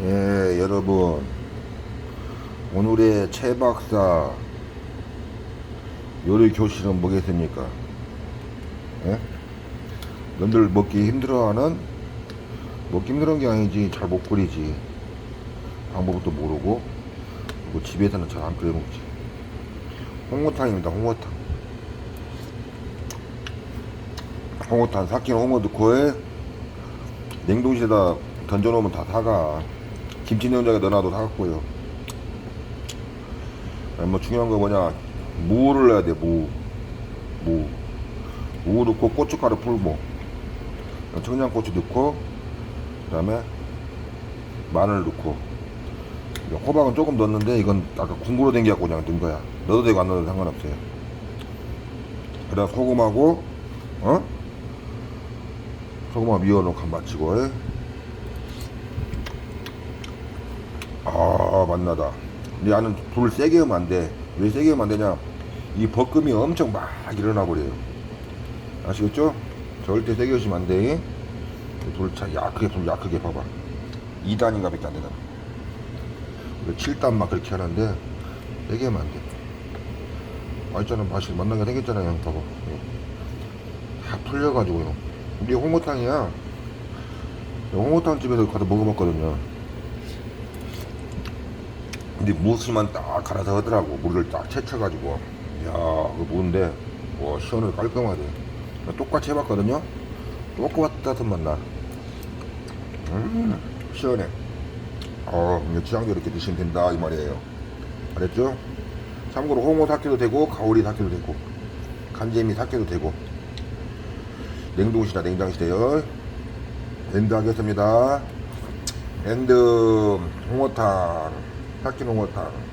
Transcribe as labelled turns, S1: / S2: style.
S1: 예, 여러분. 오늘의 최 박사 요리 교실은 뭐겠습니까? 예? 너들 먹기 힘들어하는 먹기 힘들은 게 아니지 잘 못 끓이지 방법도 모르고 그리고 집에서는 잘 안 끓여 먹지 홍어탕입니다 홍어탕 홍어탕 삭힌 홍어 넣고 냉동실에다 던져놓으면 다 사가 김치 냉장고에 넣어놔도 사갔고요. 아니, 뭐 중요한 거 뭐냐. 무를 넣어야 돼 무 무. 무 넣고 고춧가루 풀고. 청양고추 넣고 그 다음에 마늘 넣고. 호박은 조금 넣었는데 이건 아까 궁으로 댕겨갖고 그냥 넣은 거야. 넣어도 되고 안 넣어도 상관없어요. 그 다음 소금하고 어? 소금하고 미워놓고 간 맞추고 에? 아 맛나다. 근데 나는 불 세게 하면 안돼왜 세게 하면 안 되냐? 이 볶음이 엄청 막 일어나 버려요. 아시겠죠? 절대 세게 하시면 안돼. 불차 약하게 불 약하게 봐봐. 2단인가 밖에 안 되나 7단 막 그렇게 하는데 세게 하면 안돼. 맛있잖아. 맛이 맛나게 생겼잖아요 봐봐. 다 풀려가지고요. 우리 홍어탕이야. 홍어탕 집에서 가서 먹어봤거든요 근데 무스만 딱 갈아서 하더라고. 물을 딱 채쳐가지고. 이야 그 무인데? 와 시원하게 깔끔하대 똑같이 해봤거든요? 똑같은 맛나. 음 시원해. 어 이제 취향대로 이렇게 드시면 된다 이 말이에요. 알았죠? 참고로 홍어 삭혀도 되고 가오리 삭혀도 되고 간재미 삭혀도 되고. 냉동실이나 냉장실에요 엔드 하겠습니다. 엔드 홍어탕 삭힌 홍어탕